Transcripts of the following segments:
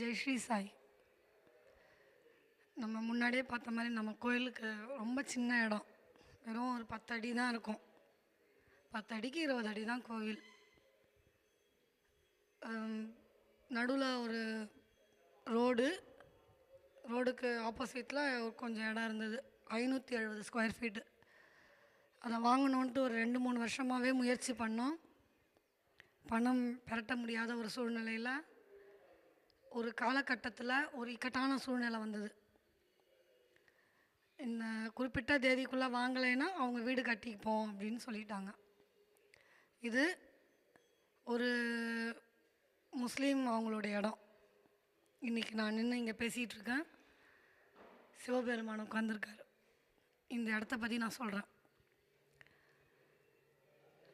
ஜெய் ஸ்ரீ சாய். நம்ம முன்னாடியே பார்த்த மாதிரி நம்ம கோயிலுக்கு ரொம்ப சின்ன இடம். வெறும் ஒரு பத்து அடி தான் இருக்கும். பத்து அடிக்கு இருபது அடி தான் கோவில். நடுவில் ஒரு ரோடு. ரோடுக்கு ஆப்போசிட்டில் கொஞ்சம் இடம் இருந்தது. ஐநூற்றி எழுபது ஸ்கொயர் ஃபீட்டு. அதை வாங்கணுன்ட்டு ஒரு ரெண்டு மூணு வருஷமாகவே முயற்சி பண்ணோம். பணம் பெரட்ட முடியாத ஒரு சூழ்நிலையில் ஒரு காலகட்டத்தில் ஒரு இக்கட்டான சூழ்நிலை வந்தது. இந்த குறிப்பிட்ட தேதிக்குள்ளே வாங்கலைன்னா அவங்க வீடு கட்டிப்போம் அப்படின்னு சொல்லிட்டாங்க. இது ஒரு முஸ்லீம் அவங்களுடைய இடம். இன்றைக்கி நான் நின்று இங்கே பேசிகிட்ருக்கேன் சிவபெருமான் உட்காந்துருக்காரு இந்த இடத்த பற்றி நான் சொல்கிறேன்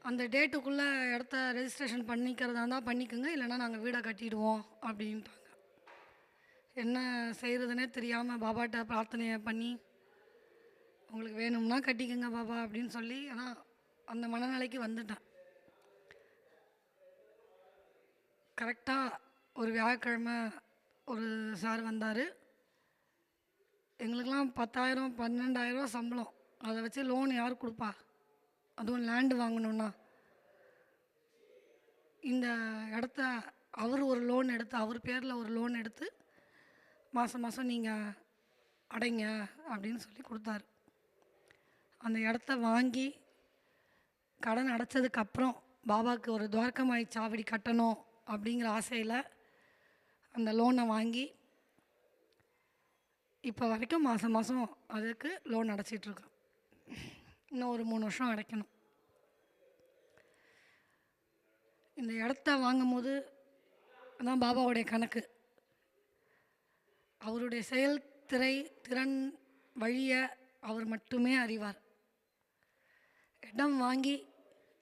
அந்த டேட்டுக்குள்ளே இடத்த ரெஜிஸ்ட்ரேஷன் பண்ணிக்கிறதா இருந்தால் பண்ணிக்கோங்க இல்லைன்னா நாங்கள் வீடை கட்டிடுவோம் அப்படின்ட்டாங்க. என்ன செய்கிறதுனே தெரியாமல் பாபாட்ட பிரார்த்தனையை பண்ணி உங்களுக்கு வேணும்னா கட்டிக்கோங்க பாபா அப்படின்னு சொல்லி ஆனால் அந்த மனநிலைக்கு வந்துட்டேன். கரெக்டாக ஒரு வியாழக்கிழமை ஒரு சார் வந்தார். எங்களுக்கெல்லாம் பத்தாயிரம் பன்னெண்டாயிரரூவா சம்பளம். அதை வச்சு லோன் யார் கொடுப்பா? அதுவும் லேண்டு வாங்கணுன்னா இந்த இடத்த அவர் ஒரு லோன் எடுத்து அவர் பேரில் ஒரு லோன் எடுத்து மாதம் மாதம் நீங்கள் அடைங்க அப்படின்னு சொல்லி கொடுத்தாரு. அந்த இடத்த வாங்கி கடன் அடைச்சதுக்கப்புறம் பாபாவுக்கு ஒரு துவாரகமாய் சாவடி கட்டணும் அப்படிங்கிற ஆசையில் அந்த லோனை வாங்கி இப்போ வரைக்கும் மாதம் மாதம் அதுக்கு லோன் அடைச்சிட்ருக்கோம் இன்னும் ஒரு மூணு வருஷம் அடைக்கணும். இந்த இடத்த வாங்கும் போது அதான் பாபாவுடைய கணக்கு. அவருடைய செயல் திரை திறன் வழிய அவர் மட்டுமே அறிவார். இடம் வாங்கி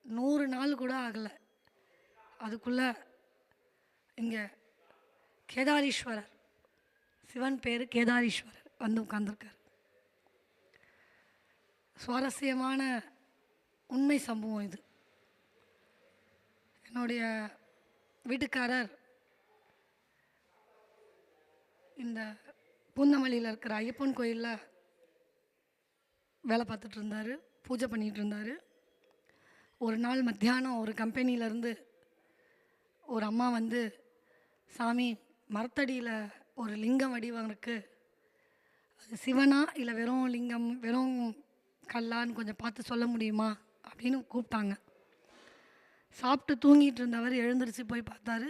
நூறு நாள் கூட ஆகலை. அதுக்குள்ளே இங்கே கேதாரீஸ்வரர். சிவன் பேர் கேதாரீஸ்வரர் வந்து உட்காந்துருக்கார் சுவாரஸ்யமான உண்மை சம்பவம் இது. என்னுடைய வீட்டுக்காரர் இந்த பூந்தமல்லியில் இருக்கிற ஐயப்பன் கோயிலில் வேலை பார்த்துட்டு இருந்தார் பூஜை பண்ணிகிட்டு இருந்தார். ஒரு நாள் மத்தியானம் ஒரு கம்பெனியிலேருந்து ஒரு அம்மா வந்து சாமி மரத்தடியில் ஒரு லிங்கம் வடிவம் இருக்குது அது சிவனா இல்லை வெறும் லிங்கம் வெறும் கல்லான்னு கொஞ்சம் பார்த்து சொல்ல முடியுமா? அப்படின்னு கூப்பிட்டாங்க. சாப்பிட்டு தூங்கிட்டு இருந்தவர் எழுந்திரிச்சு போய் பார்த்தாரு.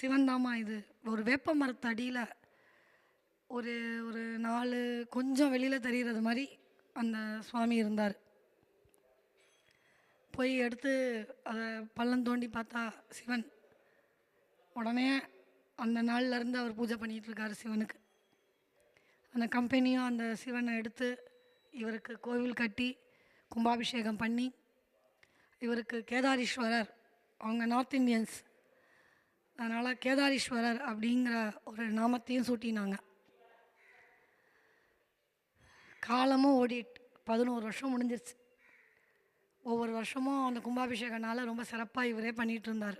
சிவன்தாமா இது. ஒரு வேப்ப மரத்தடியில் ஒரு ஒரு நாலு கொஞ்சம் வெளியில் தெரிகிறது மாதிரி அந்த சுவாமி இருந்தார். போய் எடுத்து அதை பள்ளம் தோண்டி பார்த்தா சிவன். உடனே அந்த நாள்ல இருந்து அவர் பூஜை பண்ணிகிட்ருக்காரு சிவனுக்கு. அந்த கம்பெனியும் அந்த சிவனை எடுத்து இவருக்கு கோவில் கட்டி கும்பாபிஷேகம் பண்ணி இவருக்கு கேதாரீஸ்வரர் அவங்க நார்த் இந்தியன்ஸ். அதனால் கேதாரீஸ்வரர் அப்படிங்கிற ஒரு நாமத்தையும் சூட்டினாங்க. காலமும் ஓடிட்டு பதினோரு வருஷம் முடிஞ்சிருச்சு. ஒவ்வொரு வருஷமும் அந்த கும்பாபிஷேகனால் ரொம்ப சிறப்பாக இவரே பண்ணிகிட்டு இருந்தார்.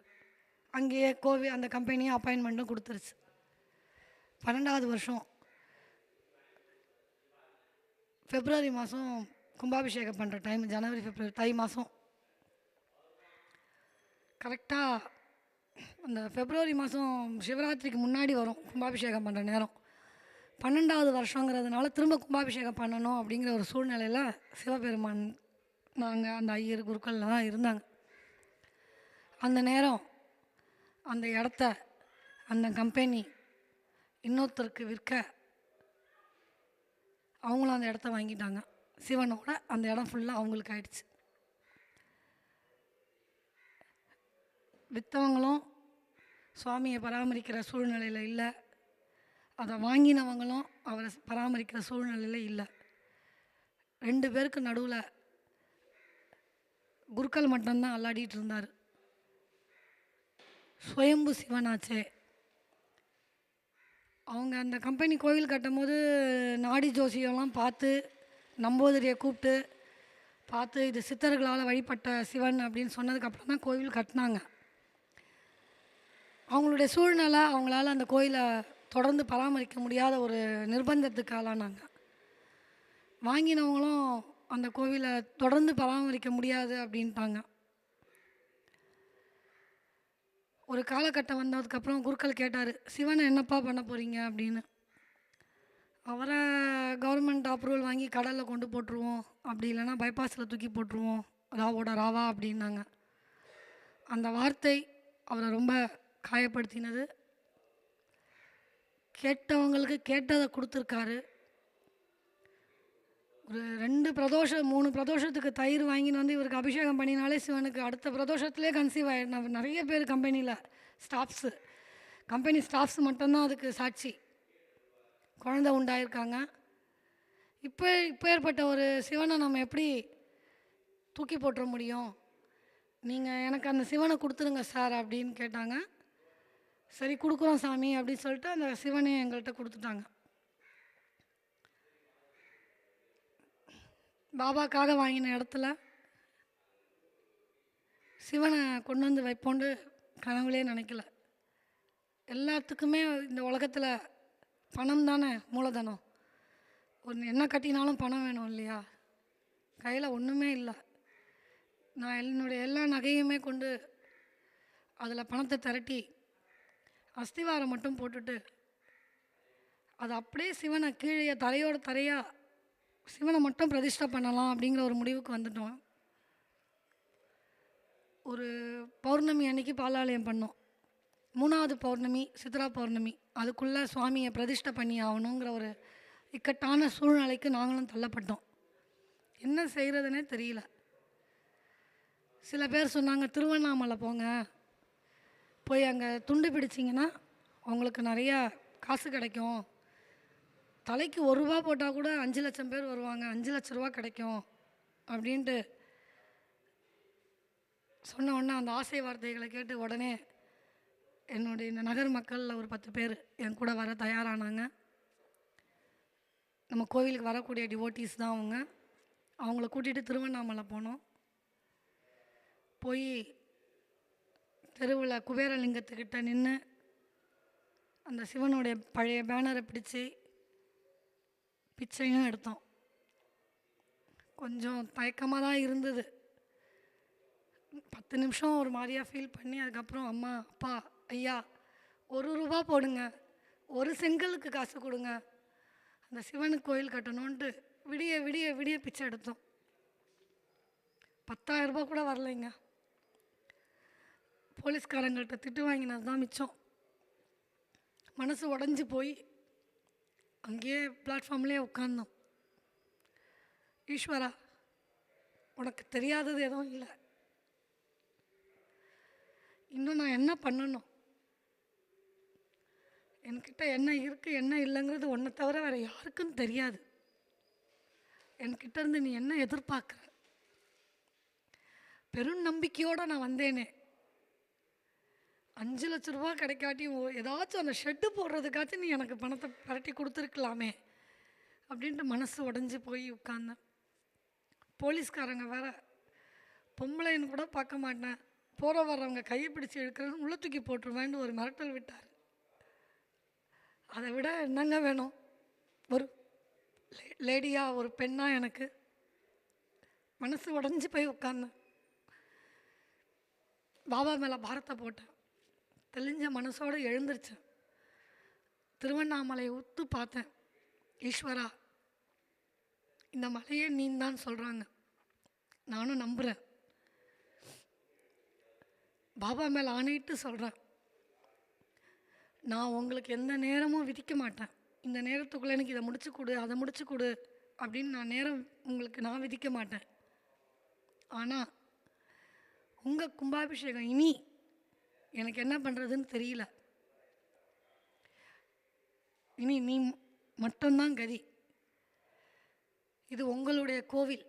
அங்கேயே கோவில் அந்த கம்பெனியும் அப்பாயின்மெண்ட்டும் கொடுத்துருச்சு. பன்னெண்டாவது வருஷம் பிப்ரவரி மாதம் கும்பாபிஷேகம் பண்ணுற டைம் ஜனவரி பிப்ரவரி தை மாதம் கரெக்டாக அந்த பிப்ரவரி மாதம் சிவராத்திரிக்கு முன்னாடி வரும் கும்பாபிஷேகம் பண்ணுற நேரம். பன்னெண்டாவது வருஷங்கிறதுனால திரும்ப கும்பாபிஷேகம் பண்ணணும் அப்படிங்கிற ஒரு சூழ்நிலையில் சிவபெருமான் நாங்கள் அந்த ஐயர் குருக்கள்லாம் தான் இருந்தாங்க. அந்த நேரம் அந்த இடத்த அந்த கம்பெனி இன்னொருத்தருக்கு விற்க அவங்களும் அந்த இடத்த வாங்கிட்டாங்க. சிவனோட அந்த இடம் ஃபுல்லாக அவங்களுக்கு ஆயிடுச்சு. விற்றவங்களும் சுவாமியை பராமரிக்கிற சூழ்நிலையில் இல்லை. அதை வாங்கினவங்களும் அவரை பராமரிக்கிற சூழ்நிலையில் இல்லை. ரெண்டு பேருக்கு நடுவில் குருக்கள் மட்டும்தான் அல்லாடிட்டு இருந்தார். சுயம்பு சிவனாச்சே. அவங்க அந்த கம்பெனி கோவில் கட்டும்போது நாடி ஜோசியெல்லாம் பார்த்து நம்போதரியை கூப்பிட்டு பார்த்து இது சித்தர்களால் வழிபட்ட சிவன் அப்படின்னு சொன்னதுக்கப்புறம் தான் கோவில் கட்டினாங்க. அவங்களுடைய சூழ்நிலை அவங்களால அந்த கோயிலை தொடர்ந்து பராமரிக்க முடியாத ஒரு நிர்பந்தத்துக்கு ஆளானாங்க. வாங்கினவங்களும் அந்த கோவிலை தொடர்ந்து பராமரிக்க முடியாது அப்படின்ட்டாங்க. ஒரு காலகட்டம் வந்ததுக்கப்புறம் குருக்கள் கேட்டார் சிவனை என்னப்பா பண்ண போகிறீங்க அப்படின்னு. அவரை கவர்மெண்ட் அப்ரூவல் வாங்கி கடலில் கொண்டு போட்டுருவோம். அப்படி இல்லைன்னா பைபாஸில் தூக்கி போட்டுருவோம். ராவோட ராவா அப்படின்னாங்க. அந்த வார்த்தை அவரை ரொம்ப காயப்படுத்தினது. கேட்டவங்களுக்கு கேட்டதை கொடுத்துருக்காரு. ஒரு ரெண்டு பிரதோஷம் மூணு பிரதோஷத்துக்கு தயிர் வாங்கின்னு வந்து இவருக்கு அபிஷேகம் பண்ணினாலே சிவனுக்கு அடுத்த பிரதோஷத்துலேயே கன்சீவ் ஆகிடும் நிறைய பேர் கம்பெனியில் ஸ்டாஃப்ஸு கம்பெனி ஸ்டாஃப்ஸ் மட்டும்தான் அதுக்கு சாட்சி. குழந்தை உண்டாயிருக்காங்க. இப்போ இப்போ ஏற்பட்ட ஒரு சிவனை நம்ம எப்படி தூக்கி போட்டுற முடியும்? நீங்கள் எனக்கு அந்த சிவனை கொடுத்துருங்க சார் அப்படின்னு கேட்டாங்க. சரி கொடுக்குறோம் சாமி அப்படின்னு சொல்லிட்டு அந்த சிவனை எங்கள்கிட்ட கொடுத்துட்டாங்க. பாபாக்காக வாங்கின இடத்துல சிவனை கொண்டு வந்து வைப்போண்டு கனவுலே நினைக்கல. எல்லாத்துக்குமே இந்த உலகத்தில் பணம் தானே மூலதனம். ஒன்று என்ன கட்டினாலும் பணம் வேணும் இல்லையா? கையில் ஒன்றுமே இல்லை. நான் என்னுடைய எல்லா நகையுமே கொண்டு அதில் பணத்தை திரட்டி அஸ்திவாரம் மட்டும் போட்டுட்டு அது அப்படியே சிவனை கீழே தரையோட தரையாக சிவனை மட்டும் பிரதிஷ்டை பண்ணலாம் அப்படிங்கிற ஒரு முடிவுக்கு வந்துட்டோம். ஒரு பௌர்ணமி அன்னைக்கு பாலாலயம் பண்ணோம். மூணாவது பௌர்ணமி சித்ரா பௌர்ணமி அதுக்குள்ளே சுவாமியை பிரதிஷ்டை பண்ணி ஆகணுங்கிற ஒரு இக்கட்டான சூழ்நிலைக்கு நாங்களும் தள்ளப்பட்டோம். என்ன செய்கிறதுனே தெரியல. சில பேர் சொன்னாங்க திருவண்ணாமலை போங்க போய் அங்கே துண்டு பிடிச்சிங்கன்னா உங்களுக்கு நிறையா காசு கிடைக்கும். தலைக்கு ஒரு ரூபா போட்டால் கூட அஞ்சு லட்சம் பேர் வருவாங்க. அஞ்சு லட்ச ரூபா கிடைக்கும் அப்படின்ட்டு சொன்ன உடனே அந்த ஆசை வார்த்தைகளை கேட்டு உடனே என்னுடைய இந்த நகர் மக்களில் ஒரு பத்து பேர் என் கூட வர தயாரானாங்க. நம்ம கோவிலுக்கு வரக்கூடிய டிவோட்டிஸ் தான் அவங்க. அவங்கள கூட்டிகிட்டு திருவண்ணாமலை போனோம். போய் தெருவில் குபேரலிங்கத்துக்கிட்ட நின்று அந்த சிவனுடைய பழைய பேனரை பிடிச்சி பிச்சையும் எடுத்தோம். கொஞ்சம் தயக்கமாக தான் இருந்தது. பத்து நிமிஷம் ஒரு மாதிரியாக ஃபீல் பண்ணி அதுக்கப்புறம் அம்மா அப்பா ஐயா ஒரு ரூபா போடுங்க ஒரு செங்கலுக்கு காசு கொடுங்க. அந்த சிவனுக்கு கோயில் கட்டணுன்ட்டு விடிய விடிய விடிய பிச்சை எடுத்தோம். பத்தாயிரம் கூட வரலைங்க. போலீஸ்காரங்கள்ட்ட திட்டு வாங்கினது தான் மிச்சம். மனசு உடஞ்சி போய் அங்கேயே பிளாட்ஃபார்ம்லேயே உட்காந்தோம் ஈஸ்வரா உனக்கு தெரியாதது எதுவும் இல்லை. இன்னும் நான் என்ன பண்ணணும்? என்கிட்ட என்ன இருக்குது என்ன இல்லைங்கிறது ஒன்றை தவிர வேறு யாருக்கும் தெரியாது. என்கிட்ட இருந்து நீ என்ன எதிர்பார்க்குற? பெரும் நம்பிக்கையோடு நான் வந்தேனே. அஞ்சு லட்ச ரூபா கிடைக்காட்டியும் ஏதாச்சும் அந்த ஷெட்டு போடுறதுக்காச்சும் நீ எனக்கு பணத்தை பரட்டி கொடுத்துருக்கலாமே அப்படின்ட்டு மனசு உடஞ்சி போய் உட்காந்தேன் போலீஸ்காரங்க வேற பொம்பளைன்னு கூட பார்க்க மாட்டேன். போகிற வர்றவங்க கையை பிடிச்சி எடுக்கிறது உள்ள தூக்கி போட்டுருவேன்னு ஒரு மிரட்டல் விட்டார். அதை விட என்னங்க வேணும்? ஒரு லே- லேடியா ஒரு பெண்ணா எனக்கு மனசு உடஞ்சி போய் உட்காந்தேன் பாபா மேலே பாரத்தை போட்டேன். தெளிஞ்ச மனசோடு எழுந்திருச்சேன் திருவண்ணாமலையை உத்து பார்த்தேன். ஈஸ்வரா இந்த மலையே நீ தான் சொல்கிறாங்க நானும் நம்புகிறேன் பாபா மேலே ஆணையிட்டு சொல்கிறேன் நான் உங்களுக்கு எந்த நேரமும் விதிக்க மாட்டேன். இந்த நேரத்துக்குள்ளே எனக்கு இதை முடிச்சு கொடு அதை முடிச்சு கொடு அப்படின்னு நான் நேரம் உங்களுக்கு நான் விதிக்க மாட்டேன். ஆனால் உங்கள் கும்பாபிஷேகம் இனி எனக்கு என்ன பண்ணுறதுன்னு தெரியல. இனி நீ மட்டும்தான் கதி. இது உங்களுடைய கோவில்.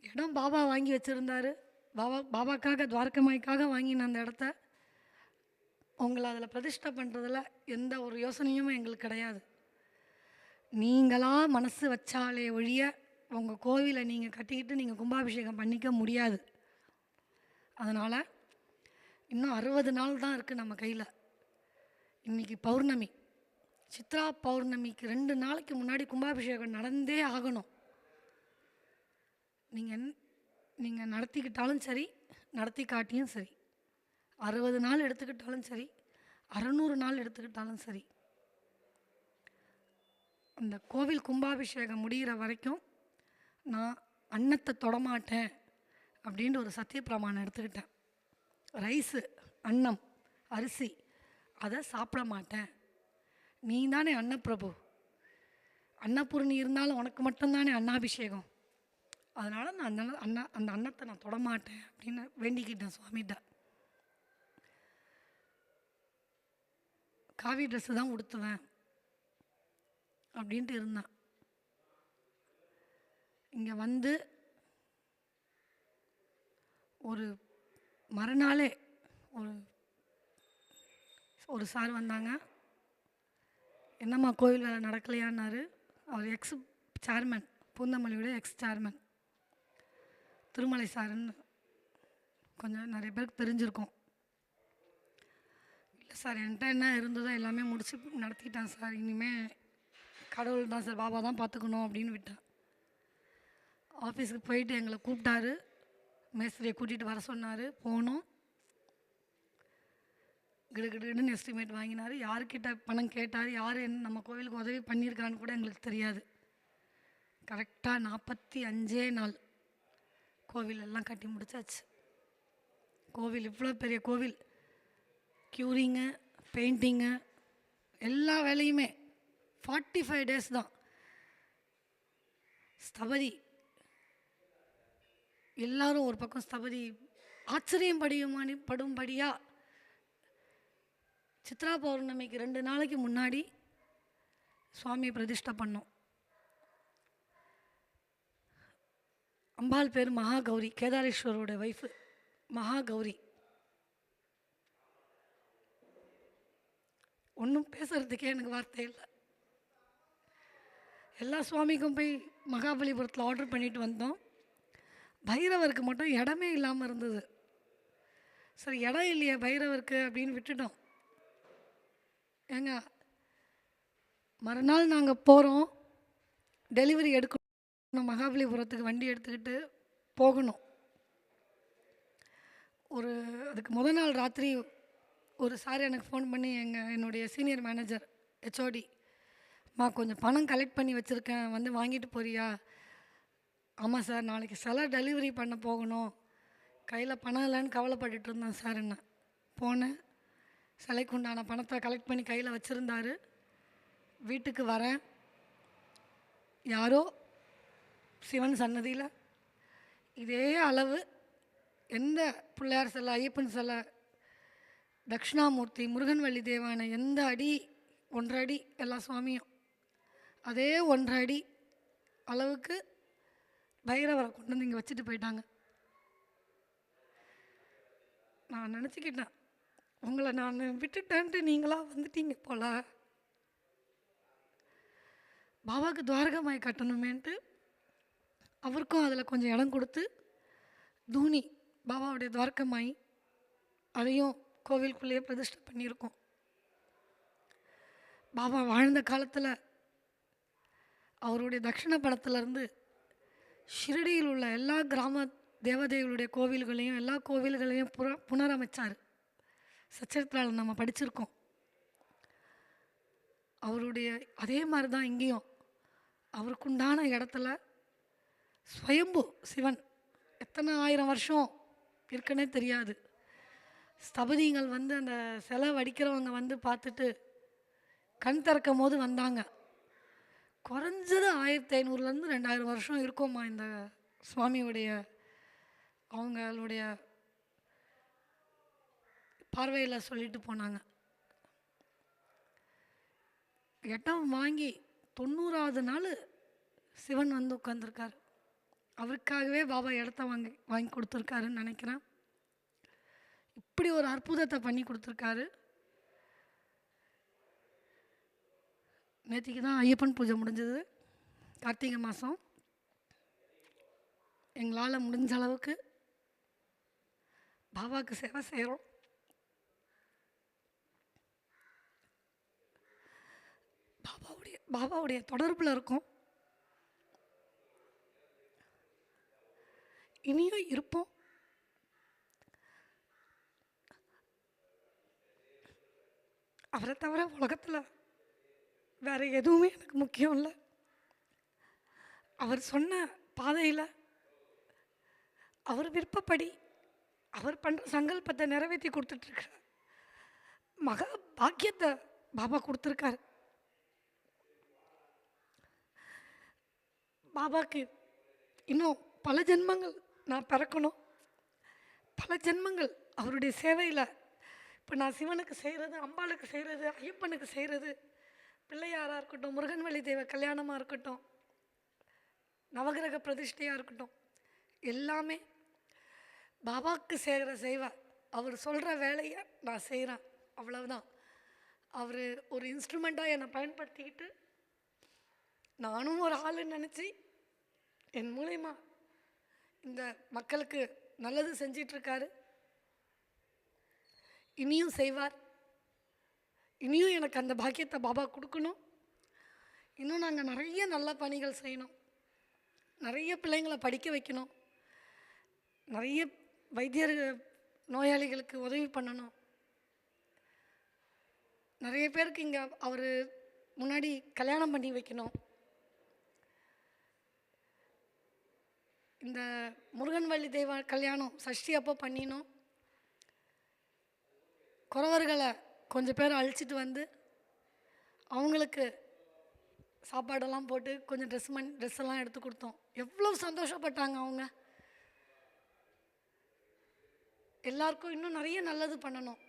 இடம் பாபா வாங்கி வச்சுருந்தாரு. பாபா பாபாக்காக துவாரகமாய்க்காக வாங்கின அந்த இடத்த உங்களை அதில் பிரதிஷ்டை பண்ணுறதுல எந்த ஒரு யோசனையும் எங்களுக்கு கிடையாது. நீங்களாக மனசு வச்சாலே ஒழிய உங்கள் கோவிலை நீங்கள் கட்டிக்கிட்டு நீங்கள் கும்பாபிஷேகம் பண்ணிக்க முடியாது. அதனால் இன்னும் அறுபது நாள் தான் இருக்குது நம்ம கையில். இன்னைக்கு பௌர்ணமி. சித்ரா பௌர்ணமிக்கு ரெண்டு நாளைக்கு முன்னாடி கும்பாபிஷேகம் நடந்தே ஆகணும். நீங்கள் நீங்கள் நடத்திக்கிட்டாலும் சரி நடத்தி காட்டியும் சரி அறுபது நாள் எடுத்துக்கிட்டாலும் சரி அறநூறு நாள் எடுத்துக்கிட்டாலும் சரி அந்த கோவில் கும்பாபிஷேகம் முடிகிற வரைக்கும் நான் அன்னத்தை தொடமாட்டேன் அப்படின்ட்டு ஒரு சத்திய பிரமாணம் எடுத்துக்கிட்டேன். ரைஸு அன்னம் அரிசி. அதை சாப்பிட மாட்டேன். நீ தானே அன்னப்பிரபு. அன்னபூர்ணி இருந்தாலும் உனக்கு மட்டும்தானே அன்னாபிஷேகம். அதனால் நான் அந்த அன்ன அந்த அன்னத்தை நான் தொடமாட்டேன் அப்படின்னு வேண்டிக்கிட்டேன் சுவாமிகிட்ட. காவி ட்ரெஸ்ஸு தான் உடுத்துவேன் அப்படின்ட்டு இருந்தேன். இங்கே வந்து ஒரு மறுநாளே ஒரு ஒரு சார் வந்தாங்க. என்னம்மா கோயில் வேலை நடக்கலையான்னாரு. அவர் எக்ஸ் சேர்மேன் பூந்தமல்லியோட எக்ஸ் சேர்மேன் திருமலை சாருன்னு கொஞ்சம் நிறைய பேருக்கு தெரிஞ்சிருக்கோம். இல்லை சார் என்கிட்ட என்ன இருந்ததோ எல்லாமே முடிச்சு நடத்திக்கிட்டேன் சார். இனிமேல் கடவுள் தான் சார் பாபா தான் பார்த்துக்கணும் அப்படின்னு விட்டேன். ஆஃபீஸுக்கு போயிட்டு எங்களை கூப்பிட்டாரு. மேஸ்திரியை கூட்டிகிட்டு வர சொன்னார். போனோம். கிடுகிடுன்னு எஸ்டிமேட் வாங்கினார். யார்கிட்ட பணம் கேட்டார் யார் என்ன நம்ம கோவிலுக்கு உதவி பண்ணியிருக்கான்னு கூட எங்களுக்கு தெரியாது. கரெக்டாக நாற்பத்தி அஞ்சே நாள் கோவில் எல்லாம் கட்டி முடிச்சாச்சு. கோவில் இவ்வளோ பெரிய கோவில். க்யூரிங்கு பெயிண்டிங்கு எல்லா வேலையுமே. ஃபார்ட்டி ஃபைவ் டேஸ் தான். ஸ்தபதி எல்லாரும் ஒரு பக்கம் ஸ்தபதி ஆச்சரியம் படியுமானி படும்படியாக சித்ரா பௌர்ணமிக்கு ரெண்டு நாளைக்கு முன்னாடி சுவாமியை பிரதிஷ்டை பண்ணோம். அம்பாள் பேர் மகா கௌரி கேதாரேஸ்வரோட ஒய்ஃபு மகா கௌரி ஒன்றும் பேசுகிறதுக்கே எனக்கு வார்த்தை இல்லை. எல்லா சுவாமிக்கும் போய் மகாபலிபுரத்தில் ஆர்டர் பண்ணிட்டு வந்தோம். பைரவருக்கு மட்டும் இடமே இல்லாமல் இருந்தது. சரி இடம் இல்லையே பைரவருக்கு அப்படின்னு விட்டுட்டோம். ஏங்க மறுநாள் நாங்கள் போகிறோம் டெலிவரி எடுக்கணும். மகாபலிபுரத்துக்கு வண்டி எடுத்துக்கிட்டு போகணும். ஒரு அதுக்கு முத நாள் ராத்திரி ஒரு சார் எனக்கு ஃபோன் பண்ணி எங்கள் என்னுடைய சீனியர் மேனேஜர் ஹெச்ஓடி மா கொஞ்சம் பணம் கலெக்ட் பண்ணி வச்சுருக்கேன். வந்து வாங்கிட்டு போறியா? ஆமாம் சார் நாளைக்கு சிலை டெலிவரி பண்ண போகணும். கையில் பணம் இல்லைன்னு கவலைப்பட்டுட்டு இருந்தேன் சார் என்ன. போனேன். சிலைக்கு உண்டான பணத்தை கலெக்ட் பண்ணி கையில் வச்சுருந்தாரு. வீட்டுக்கு வரேன். யாரோ சிவன் சன்னதியில். இதே அளவு எந்த பிள்ளையார் சிலை ஐயப்பன் சிலை தட்சிணாமூர்த்தி முருகன்வள்ளி தேவானை எந்த அடி ஒன்றரை அடி எல்லா சுவாமியும். அதே ஒன்றரை அடி அளவுக்கு பைரவரை கொண்டு வந்து இங்கே வச்சுட்டு போயிட்டாங்க. நான் நினச்சிக்கிட்டேன் உங்களை நான் விட்டுட்டேன்ட்டு நீங்களாக வந்துட்டீங்க போல. பாபாவுக்கு துவாரகமாய் கட்டணுமேன்ட்டு அவருக்கும் அதில் கொஞ்சம் இடம் கொடுத்து தூணி பாபாவுடைய துவாரகமாய் அதையும் கோவிலுக்குள்ளேயே பிரதிஷ்டை பண்ணியிருக்கோம். பாபா வாழ்ந்த காலத்தில் அவருடைய தட்சிண படத்துலேருந்து ஷிரடியில் உள்ள எல்லா கிராம தேவதைகளுடைய கோவில்களையும் எல்லா கோவில்களையும் புற புனரமைச்சார். சச்சரித்திரால் நம்ம படிச்சிருக்கோம். அவருடைய அதே மாதிரி தான் இங்கேயும். அவருக்குண்டான இடத்துல ஸ்வயம்பு சிவன். எத்தனை ஆயிரம் வருஷம் இருக்குன்னே தெரியாது. ஸ்தபதிகள் வந்து அந்த சிலை வடிக்கிறவங்க வந்து பார்த்துட்டு கண் திறக்கும் போது வந்தாங்க. குறைஞ்சது ஆயிரத்தி ஐநூறுலேருந்து ரெண்டாயிரம் வருஷம் இருக்கோம்மா இந்த சுவாமியுடைய அவங்களுடைய பார்வையில் சொல்லிட்டு போனாங்க. இடம் வாங்கி தொண்ணூறாவது நாள் சிவன் வந்து உட்காந்துருக்காரு அவருக்காகவே பாபா இடத்த வாங்கி வாங்கி கொடுத்துருக்காருன்னு நினைக்கிறேன். இப்படி ஒரு அற்புதத்தை பண்ணி கொடுத்துருக்காரு. நேற்றுக்கு தான் ஐயப்பன் பூஜை முடிஞ்சது. கார்த்திகை மாதம் எங்களால் முடிஞ்ச அளவுக்கு பாபாவுக்கு சேவை செய்கிறோம் பாபாவுடைய பாபாவுடைய தொடர்பில் இருக்கும். இனியும் இருப்போம். அவரை தவிர உலகத்தில் வேறு எதுவுமே எனக்கு முக்கியம் இல்லை. அவர் சொன்ன பாதையில் அவர் விருப்பப்படி அவர் பண்ணுற சங்கல்பத்தை நிறைவேற்றி கொடுத்துட்ருக்கார் மகா பாக்கியத்தை பாபா கொடுத்துருக்காரு. பாபாக்கு இன்னும் பல ஜென்மங்கள் நான் பிறக்கணும். பல ஜென்மங்கள் அவருடைய சேவையில் இப்போ நான் சிவனுக்கு செய்கிறது அம்பாளுக்கு செய்கிறது ஐயப்பனுக்கு செய்கிறது பிள்ளையாராக இருக்கட்டும் முருகன்வழி தெய்வ கல்யாணமாக இருக்கட்டும் நவகிரக பிரதிஷ்டையாக இருக்கட்டும் எல்லாமே பாபாவுக்கு சேர்கிற சேவை அவர் சொல்கிற வேலையை நான் செய்கிறேன் அவ்வளவுதான். அவர் ஒரு இன்ஸ்ட்ருமெண்ட்டாக என்னை பயன்படுத்திக்கிட்டு நானும் ஒரு ஆளுன்னு நினச்சி என் மூலயமா இந்த மக்களுக்கு நல்லது செஞ்சிட்ருக்காரு இனியும் செய்வார். இனியும் எனக்கு அந்த பாக்கியத்தை பாபா கொடுக்கணும். இன்னும் நாங்கள் நிறைய நல்ல பணிகள் செய்யணும். நிறைய பிள்ளைங்களை படிக்க வைக்கணும். நிறைய வைத்தியர் நோயாளிகளுக்கு உதவி பண்ணணும். நிறைய பேருக்கு இங்கே அவர் முன்னாடி கல்யாணம் பண்ணி வைக்கணும். இந்த முருகன்வள்ளி தெய்வ கல்யாணம் சஷ்டி அப்போ பண்ணினோம். குறவர்களை கொஞ்சம் பேர் அழிச்சிட்டு வந்து அவங்களுக்கு சாப்பாடெல்லாம் போட்டு கொஞ்சம் ட்ரெஸ் மண் ட்ரெஸ் எல்லாம் எடுத்து கொடுத்தோம். எவ்வளோ சந்தோஷப்பட்டாங்க அவங்க. எல்லாருக்கும் இன்னும் நிறைய நல்லது பண்ணணும்.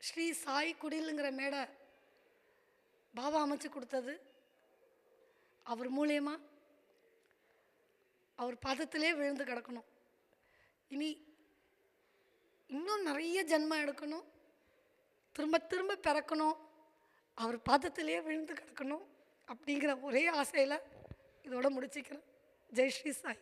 ஸ்ரீ சாய் குடிலுங்கிற மேடை பாபா அமைச்சு கொடுத்தது. அவர் மூலியமாக அவர் பதத்திலே விழுந்து கிடக்கணும். இனி இன்னும் நிறைய ஜென்மம் எடுக்கணும். திரும்ப திரும்ப பிறக்கணும். அவர் பாதத்திலேயே விழுந்து கிடக்கணும் அப்படிங்கிற ஒரே ஆசையில் இதோட முடிச்சுக்கிறேன். ஜெய் ஸ்ரீ சாய்.